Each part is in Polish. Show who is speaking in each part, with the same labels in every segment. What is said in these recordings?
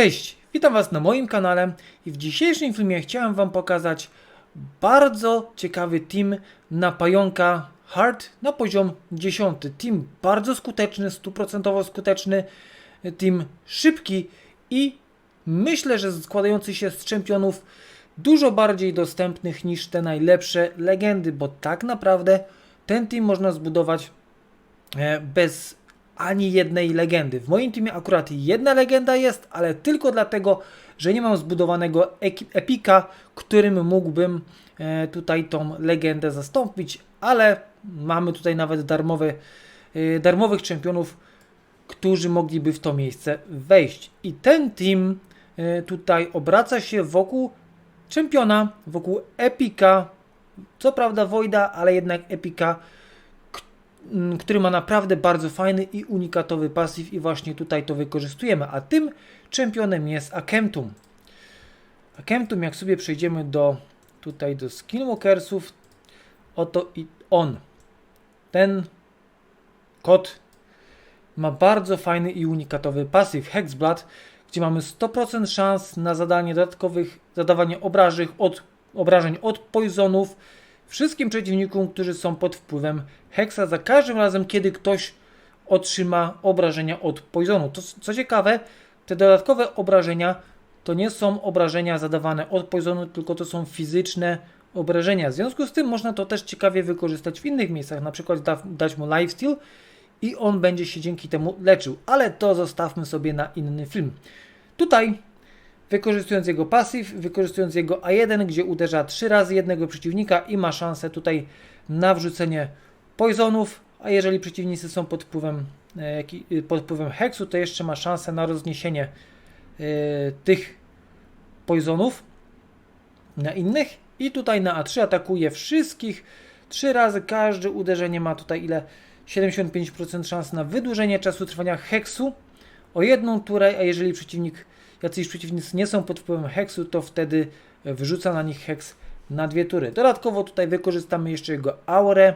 Speaker 1: Cześć, witam Was na moim kanale i w dzisiejszym filmie chciałem Wam pokazać bardzo ciekawy team na pająka Hard na poziom 10. Team bardzo skuteczny, stuprocentowo skuteczny, team szybki i myślę, że składający się z czempionów dużo bardziej dostępnych niż te najlepsze legendy, bo tak naprawdę ten team można zbudować e, bez ani jednej legendy. W moim teamie akurat jedna legenda jest, ale tylko dlatego, że nie mam zbudowanego epika, którym mógłbym e, tutaj tą legendę zastąpić, ale mamy tutaj nawet darmowe, darmowych czempionów, którzy mogliby w to miejsce wejść. I ten team e, tutaj obraca się wokół czempiona, wokół epika, co prawda Wojda, ale jednak epika, który ma naprawdę bardzo fajny i unikatowy pasyw i właśnie tutaj to wykorzystujemy. A tym czempionem jest Akemtum. Akemtum, jak sobie przejdziemy do tutaj do Skinwalkersów, oto i on. Ten kot ma bardzo fajny i unikatowy pasyw Hexblad, gdzie mamy 100% szans na zadanie dodatkowych, zadawanie obrażeń od, obrażeń od poisonów wszystkim przeciwnikom, którzy są pod wpływem Hexa za każdym razem, kiedy ktoś otrzyma obrażenia od poisonu. To, co ciekawe, te dodatkowe obrażenia to nie są obrażenia zadawane od poisonu, tylko to są fizyczne obrażenia. W związku z tym można to też ciekawie wykorzystać w innych miejscach, na przykład da, dać mu lifesteal i on będzie się dzięki temu leczył, ale to zostawmy sobie na inny film. Tutaj wykorzystując jego pasyw, wykorzystując jego A1, gdzie uderza 3 razy jednego przeciwnika i ma szansę tutaj na wrzucenie poisonów, a jeżeli przeciwnicy są pod wpływem, e, y, pod wpływem heksu, to jeszcze ma szansę na rozniesienie e, tych poisonów na innych. I tutaj na A3 atakuje wszystkich 3 razy, każde uderzenie ma tutaj ile? 75% szans na wydłużenie czasu trwania heksu. O jedną turę, a jeżeli przeciwnik, jacyś przeciwnicy nie są pod wpływem heksu, to wtedy wrzuca na nich heks na dwie tury. Dodatkowo tutaj wykorzystamy jeszcze jego aurę,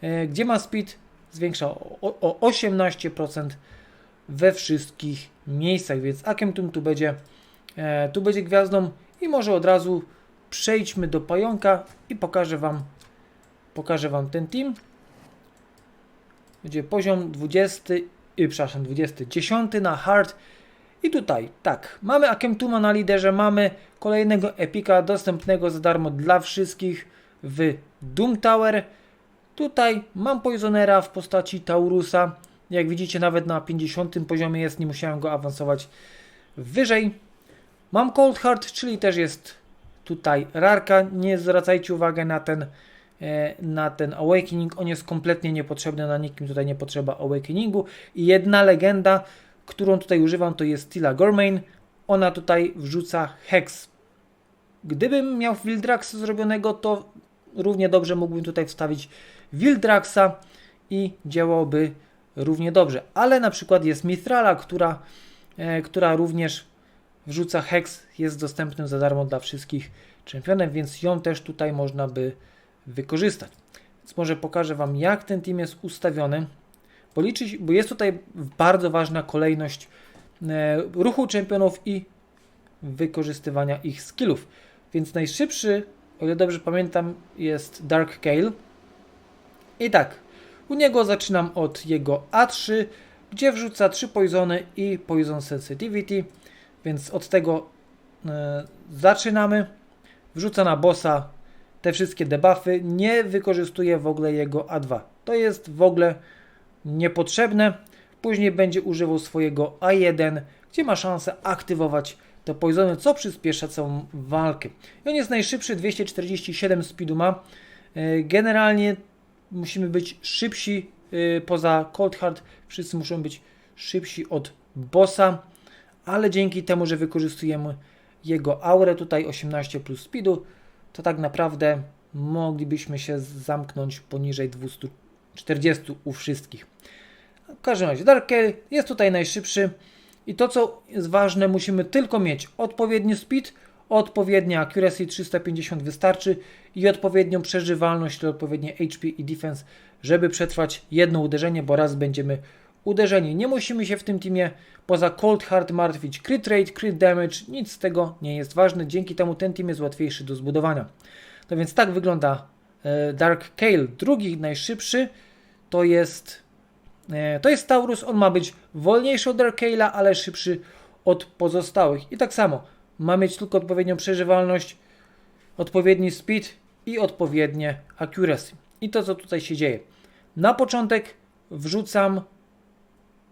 Speaker 1: e, gdzie ma speed zwiększa o, o 18% we wszystkich miejscach, więc Akemtum tu będzie, e, tu będzie gwiazdą i może od razu przejdźmy do pająka i pokażę Wam, pokażę Wam ten team. Będzie poziom 20, y, przepraszam, 20, 10 na hard. I tutaj, tak, mamy Akemtuma na liderze, mamy kolejnego epika dostępnego za darmo dla wszystkich w Doom Tower. Tutaj mam Poisonera w postaci Taurusa. Jak widzicie, nawet na 50 poziomie jest, nie musiałem go awansować wyżej. Mam Cold Heart, czyli też jest tutaj rarka. Nie zwracajcie uwagi na ten, e, na ten Awakening. On jest kompletnie niepotrzebny, na nikim tutaj nie potrzeba Awakeningu. I jedna legenda, którą tutaj używam, to jest Tila Gormain. Ona tutaj wrzuca Hex. Gdybym miał Wildraxa zrobionego, to równie dobrze mógłbym tutaj wstawić Wildraxa i działałoby równie dobrze. Ale na przykład jest Mithrala, która, e, która również wrzuca Hex, jest dostępnym za darmo dla wszystkich czempionów, więc ją też tutaj można by wykorzystać. Więc może pokażę Wam, jak ten team jest ustawiony, bo, liczy, się- bo jest tutaj bardzo ważna kolejność e, ruchu czempionów i wykorzystywania ich skillów. Więc najszybszy, o ile dobrze pamiętam, jest Dark Gale. I tak, u niego zaczynam od jego A3, gdzie wrzuca 3 poisony i poison sensitivity, więc od tego e, zaczynamy. Wrzuca na bossa te wszystkie debuffy, nie wykorzystuje w ogóle jego A2. To jest w ogóle niepotrzebne. Później będzie używał swojego A1, gdzie ma szansę aktywować te poisony, co przyspiesza całą walkę. I on jest najszybszy, 247 speedu ma. E, Generalnie musimy być szybsi y, poza Cold Hard. Wszyscy muszą być szybsi od bossa, ale dzięki temu, że wykorzystujemy jego aurę, tutaj 18 plus speedu, to tak naprawdę moglibyśmy się zamknąć poniżej 240 u wszystkich. W każdym razie Dark Gale jest tutaj najszybszy i to co jest ważne, musimy tylko mieć odpowiedni speed, odpowiednia accuracy 350 wystarczy i odpowiednią przeżywalność, czyli odpowiednie HP i defense, żeby przetrwać jedno uderzenie, bo raz będziemy uderzenie. Nie musimy się w tym teamie poza Cold Hard martwić. Crit rate, crit damage, nic z tego nie jest ważne. Dzięki temu ten team jest łatwiejszy do zbudowania. No więc tak wygląda Dark Kale. Drugi najszybszy to jest e, to jest Taurus. On ma być wolniejszy od Dark Kale'a, ale szybszy od pozostałych. I tak samo ma mieć tylko odpowiednią przeżywalność, odpowiedni speed i odpowiednie accuracy. I to co tutaj się dzieje. Na początek wrzucam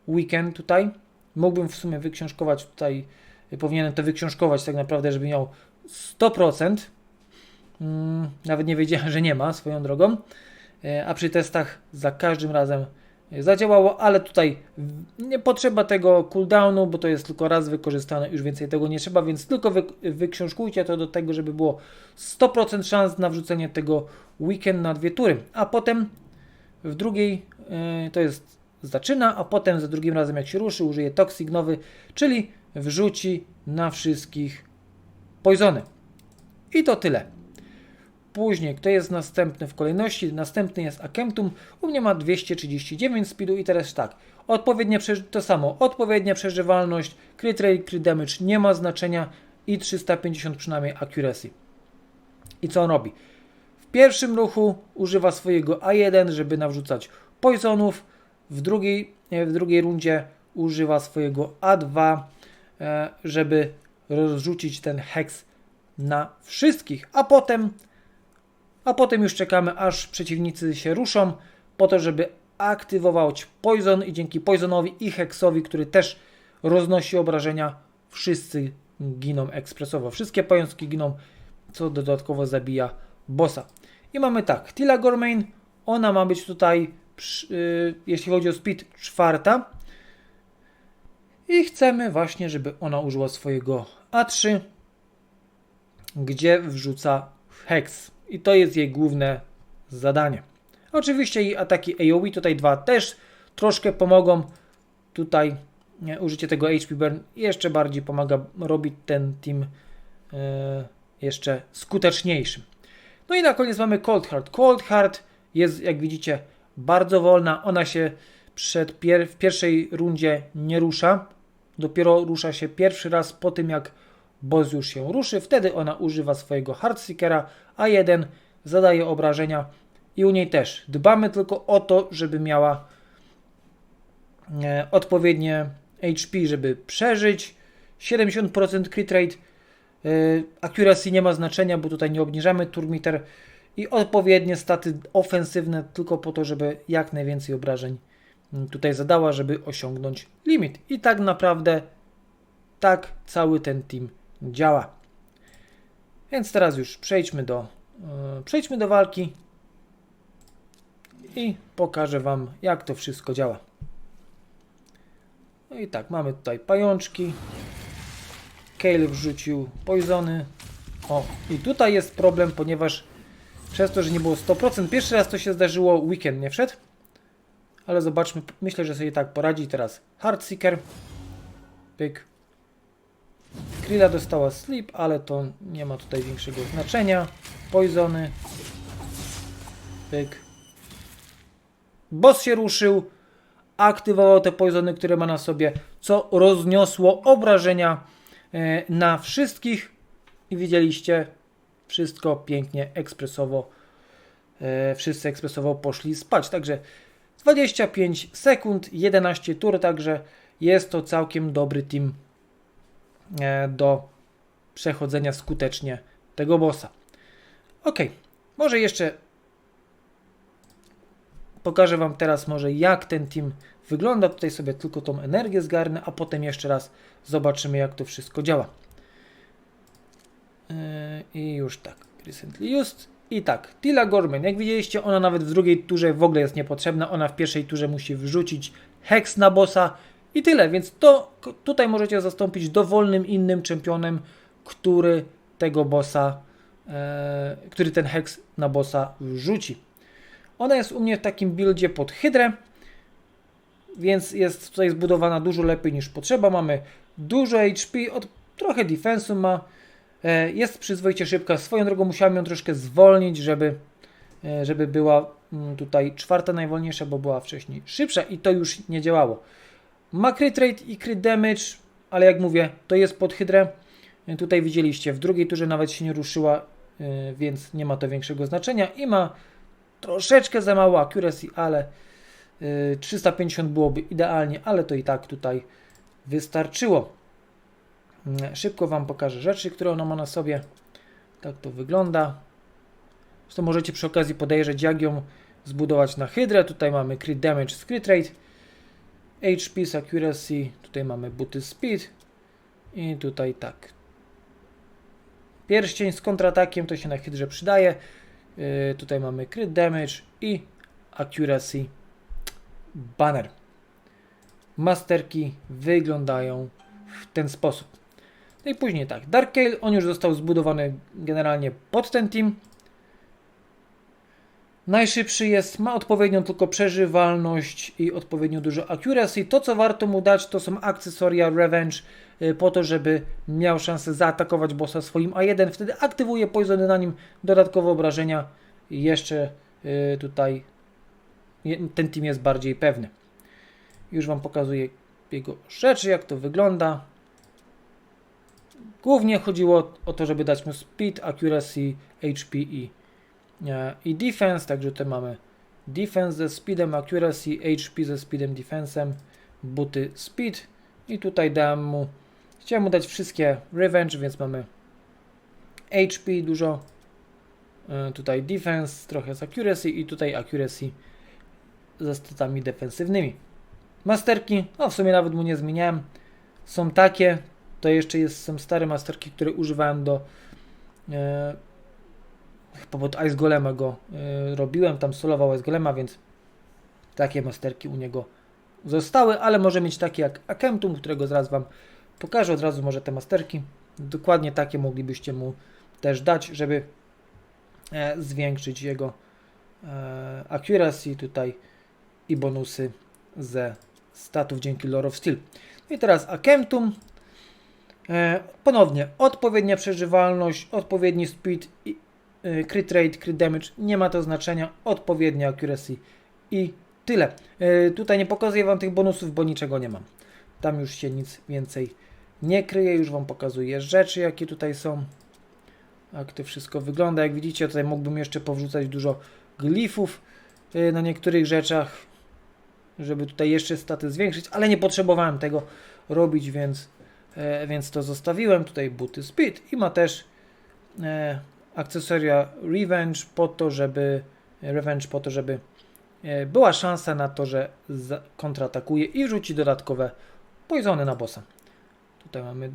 Speaker 1: weekend tutaj. Mógłbym w sumie wyksiążkować tutaj, powinienem to wyksiążkować tak naprawdę, żeby miał 100%. Mm, nawet nie wiedziałem, że nie ma swoją drogą. E, a przy testach za każdym razem zadziałało, ale tutaj nie potrzeba tego cooldownu, bo to jest tylko raz wykorzystane, już więcej tego nie trzeba, więc tylko wy, wyksiążkujcie to do tego, żeby było 100% szans na wrzucenie tego weekend na dwie tury, a potem w drugiej yy, to jest zaczyna, a potem za drugim razem jak się ruszy, użyje toxic nowy, czyli wrzuci na wszystkich poisony. I to tyle. Później, kto jest następny w kolejności? Następny jest Akemptum. U mnie ma 239 speedu i teraz tak. Odpowiednie to samo. Odpowiednia przeżywalność, crit rate, crit damage nie ma znaczenia i 350 przynajmniej accuracy. I co on robi? W pierwszym ruchu używa swojego A1, żeby nawrzucać poisonów. W drugiej, w drugiej rundzie używa swojego A2, e, żeby rozrzucić ten hex na wszystkich, a potem a potem już czekamy aż przeciwnicy się ruszą po to, żeby aktywować Poison i dzięki Poisonowi i Hexowi, który też roznosi obrażenia, wszyscy giną ekspresowo. Wszystkie pajączki giną, co dodatkowo zabija bossa. I mamy tak, Tila Gormain, ona ma być tutaj, yy, jeśli chodzi o speed, czwarta. I chcemy właśnie, żeby ona użyła swojego A3, gdzie wrzuca Hex. I to jest jej główne zadanie. Oczywiście i ataki AoE tutaj dwa też troszkę pomogą. Tutaj użycie tego HP Burn jeszcze bardziej pomaga robić ten team e, jeszcze skuteczniejszym. No i na koniec mamy Cold Heart. Cold Heart jest, jak widzicie, bardzo wolna. Ona się przed pier w pierwszej rundzie nie rusza. Dopiero rusza się pierwszy raz po tym, jak boss już się ruszy. Wtedy ona używa swojego Heartseekera, a jeden zadaje obrażenia i u niej też. Dbamy tylko o to, żeby miała e, odpowiednie HP, żeby przeżyć. 70% crit rate. E, accuracy nie ma znaczenia, bo tutaj nie obniżamy turmiter i odpowiednie staty ofensywne tylko po to, żeby jak najwięcej obrażeń tutaj zadała, żeby osiągnąć limit. I tak naprawdę tak cały ten team działa. Więc teraz już przejdźmy do, yy, przejdźmy do walki i pokażę Wam, jak to wszystko działa. No i tak, mamy tutaj pajączki. Kale wrzucił poisony. O, i tutaj jest problem, ponieważ przez to, że nie było 100%, pierwszy raz to się zdarzyło, weekend nie wszedł. Ale zobaczmy, myślę, że sobie tak poradzi teraz Heartseeker. Pyk. Krilla dostała sleep, ale to nie ma tutaj większego znaczenia. Poisony. Pyk. Boss się ruszył. Aktywował te poisony, które ma na sobie, co rozniosło obrażenia e, na wszystkich. I widzieliście, wszystko pięknie, ekspresowo. E, wszyscy ekspresowo poszli spać. Także 25 sekund, 11 tur, także jest to całkiem dobry team do przechodzenia skutecznie tego bossa. Ok, może jeszcze pokażę Wam teraz może jak ten team wygląda. Tutaj sobie tylko tą energię zgarnę, a potem jeszcze raz zobaczymy jak to wszystko działa. Yy, I już tak, recently used. I tak, Tila Gorman, jak widzieliście, ona nawet w drugiej turze w ogóle jest niepotrzebna. Ona w pierwszej turze musi wrzucić hex na bossa i tyle, więc to tutaj możecie zastąpić dowolnym innym czempionem, który tego bossa, e, który ten hex na bossa rzuci. Ona jest u mnie w takim buildzie pod hydrę, więc jest tutaj zbudowana dużo lepiej niż potrzeba. Mamy dużo HP, od, trochę defensu ma, e, jest przyzwoicie szybka. Swoją drogą musiałem ją troszkę zwolnić, żeby e, żeby była mm, tutaj czwarta najwolniejsza, bo była wcześniej szybsza i to już nie działało. Ma crit rate i crit damage, ale jak mówię, to jest pod hydrę. E, Tutaj widzieliście, w drugiej turze nawet się nie ruszyła, e, więc nie ma to większego znaczenia i ma troszeczkę za mało accuracy, ale y, 350 byłoby idealnie, ale to i tak tutaj wystarczyło. Mm, Szybko Wam pokażę rzeczy, które ona ma na sobie. Tak to wygląda. Zresztą możecie przy okazji podejrzeć, jak ją zbudować na hydrę. Tutaj mamy crit damage z crit rate, HP z accuracy, tutaj mamy buty speed i tutaj tak. Pierścień z kontratakiem to się na hydrze przydaje. Yy, tutaj mamy crit damage i accuracy banner. Masterki wyglądają w ten sposób. No i później tak, Dark Gale, on już został zbudowany generalnie pod ten team. Najszybszy jest, ma odpowiednią tylko przeżywalność i odpowiednio dużo accuracy. To co warto mu dać to są akcesoria Revenge y, po to, żeby miał szansę zaatakować bossa swoim A1. Wtedy aktywuje poisony na nim dodatkowe obrażenia i jeszcze y, tutaj ten team jest bardziej pewny. Już Wam pokazuję jego rzeczy, jak to wygląda. Głównie chodziło o to, żeby dać mu speed, accuracy, HP i, i defense. Także tutaj mamy defense ze speedem, accuracy, HP ze speedem, defensem, buty speed. I tutaj dałem mu, chciałem mu dać wszystkie revenge, więc mamy HP dużo. e, Tutaj defense, trochę z accuracy i tutaj accuracy ze statami defensywnymi. Masterki, no w sumie nawet mu nie zmieniałem. Są takie, to jeszcze jest, są stare masterki, które używałem do e, chyba pod Ice Golema go e, robiłem, tam solował Ice Golema, więc takie masterki u niego zostały, ale może mieć takie jak Akemtum, którego zaraz Wam pokażę od razu może te masterki. Dokładnie takie moglibyście mu też dać, żeby e, zwiększyć jego e, accuracy tutaj i bonusy ze statów dzięki Lore of Steel. No I teraz Akemtum. E, ponownie odpowiednia przeżywalność, odpowiedni speed, i, crit rate, crit damage, nie ma to znaczenia, odpowiednia accuracy i tyle. E, tutaj nie pokazuję Wam tych bonusów, bo niczego nie mam. Tam już się nic więcej nie kryje, już Wam pokazuję rzeczy, jakie tutaj są. Jak to wszystko wygląda. Jak widzicie, tutaj mógłbym jeszcze powrzucać dużo glifów e, na niektórych rzeczach, żeby tutaj jeszcze staty zwiększyć, ale nie potrzebowałem tego robić, więc, więc to zostawiłem. Tutaj buty speed i ma też akcesoria revenge po to, żeby revenge po to, żeby e, była szansa na to, że kontratakuje i rzuci dodatkowe poisony na bossa. Tutaj mamy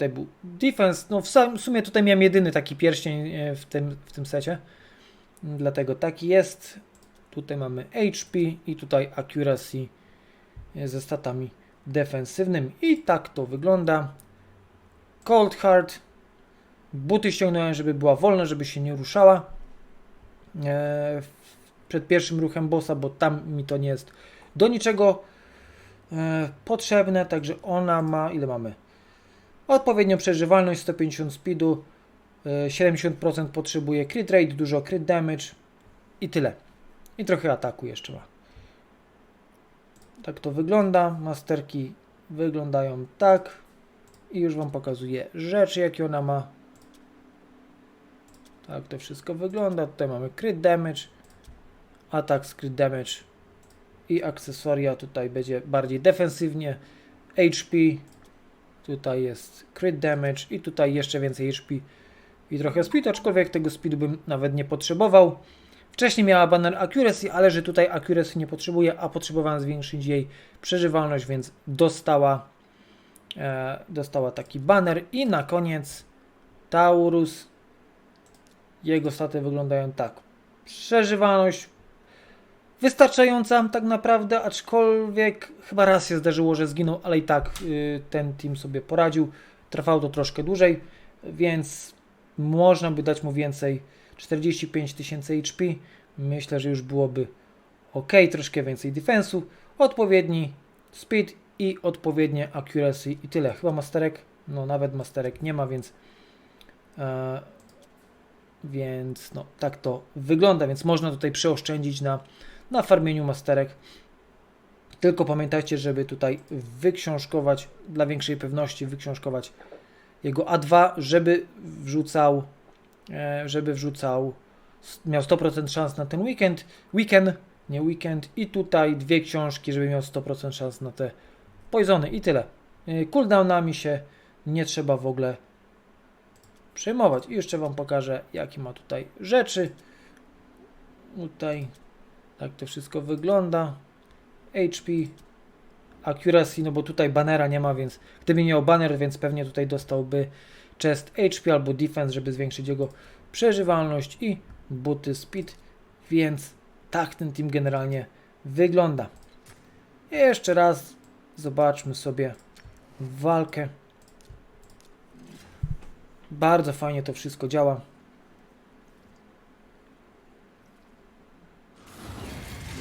Speaker 1: tutaj był defense. No w sumie tutaj miałem jedyny taki pierścień e, w tym, w tym secie. Dlatego taki jest. Tutaj mamy HP i tutaj accuracy e, ze statami defensywnymi. I tak to wygląda. Cold Heart. Buty ściągnąłem, żeby była wolna, żeby się nie ruszała. E, przed pierwszym ruchem bossa, bo tam mi to nie jest do niczego e, potrzebne. Także ona ma, ile mamy? Odpowiednią przeżywalność, 150 speedu, e, 70% potrzebuje crit rate, dużo crit damage i tyle. I trochę ataku jeszcze ma. Tak to wygląda. Masterki wyglądają tak. I już Wam pokazuję rzeczy, jakie ona ma. Tak to wszystko wygląda. Tutaj mamy crit damage, atak z crit damage i akcesoria. Tutaj będzie bardziej defensywnie. HP, tutaj jest crit damage i tutaj jeszcze więcej HP i trochę speed, aczkolwiek tego speedu bym nawet nie potrzebował. Wcześniej miała banner accuracy, ale że tutaj accuracy nie potrzebuje, a potrzebowałem zwiększyć jej przeżywalność, więc dostała, e, dostała taki banner. I na koniec Taurus. Jego staty wyglądają tak. Przeżywalność wystarczająca tak naprawdę, aczkolwiek chyba raz się zdarzyło, że zginął, ale i tak y, ten team sobie poradził. Trwało to troszkę dłużej, więc można by dać mu więcej. 45 tysięcy HP. Myślę, że już byłoby ok. Troszkę więcej defensu, odpowiedni speed i odpowiednie accuracy i tyle. Chyba masterek, no nawet masterek nie ma, więc e, Więc no, tak to wygląda, więc można tutaj przeoszczędzić na, na farmieniu masterek. Tylko pamiętajcie, żeby tutaj wyksiążkować, dla większej pewności wyksiążkować jego A2, żeby wrzucał, e, żeby wrzucał, miał 100% szans na ten weekend, weekend, nie weekend i tutaj dwie książki, żeby miał 100% szans na te poisony i tyle. E, Cooldownami się nie trzeba w ogóle przejmować. I jeszcze Wam pokażę, jakie ma tutaj rzeczy. Tutaj tak to wszystko wygląda. HP, accuracy, no bo tutaj banera nie ma, więc gdyby miał banner, więc pewnie tutaj dostałby chest HP albo defense, żeby zwiększyć jego przeżywalność i buty speed, więc tak ten team generalnie wygląda. I jeszcze raz zobaczmy sobie walkę. Bardzo fajnie to wszystko działa.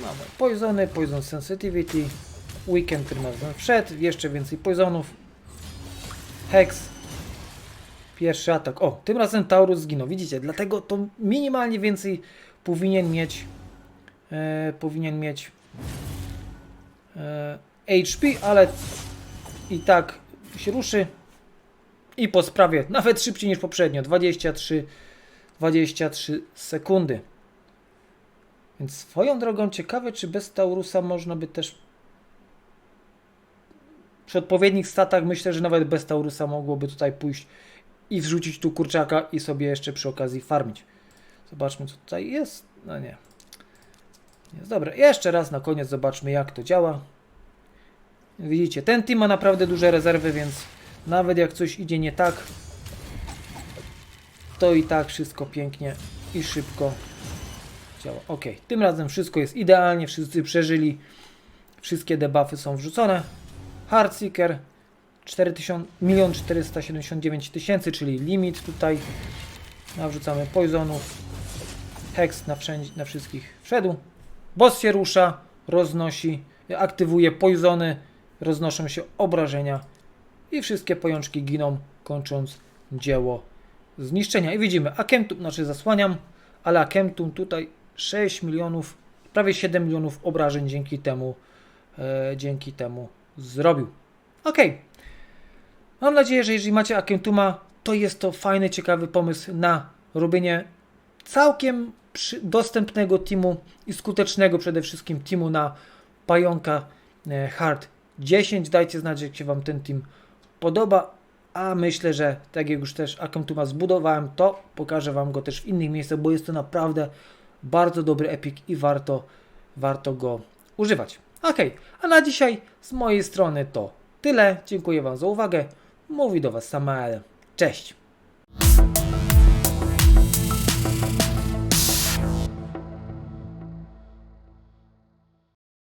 Speaker 1: Mamy poisony, poison sensitivity, weekend, który wszedł, jeszcze więcej poisonów, hex, pierwszy atak. O, tym razem Taurus zginął, widzicie, dlatego to minimalnie więcej powinien mieć, e, powinien mieć e, HP, ale i tak się ruszy i po sprawie, nawet szybciej niż poprzednio, 23, 23 sekundy. Więc swoją drogą ciekawe, czy bez Taurusa można by też przy odpowiednich statach myślę, że nawet bez Taurusa mogłoby tutaj pójść i wrzucić tu kurczaka i sobie jeszcze przy okazji farmić. Zobaczmy co tutaj jest. No nie. Jest dobre. Jeszcze raz na koniec zobaczmy jak to działa. Widzicie, ten team ma naprawdę duże rezerwy, więc nawet jak coś idzie nie tak, to i tak wszystko pięknie i szybko działa. Ok, tym razem wszystko jest idealnie, wszyscy przeżyli, wszystkie debuffy są wrzucone. Heartseeker 4000 1 479 tysięcy, czyli limit tutaj. Nawrzucamy poisonów. Hex na, wszędzie, na wszystkich wszedł. Boss się rusza, roznosi, aktywuje poisony, roznoszą się obrażenia i wszystkie pojączki giną, kończąc dzieło zniszczenia. I widzimy, Akemtum, znaczy zasłaniam, ale Akemtum tutaj 6 milionów, prawie 7 milionów obrażeń dzięki temu, e, dzięki temu zrobił. Ok. Mam nadzieję, że jeżeli macie Akentuma, to jest to fajny, ciekawy pomysł na robienie całkiem dostępnego teamu i skutecznego przede wszystkim teamu na pająka e, Hard 10. Dajcie znać, jak się Wam ten team podoba. A myślę, że tak jak już też Akentuma zbudowałem, to pokażę Wam go też w innych miejscach, bo jest to naprawdę bardzo dobry epic i warto, warto go używać. Ok, a na dzisiaj z mojej strony to tyle. Dziękuję Wam za uwagę. Mówi do Was Samael. Cześć!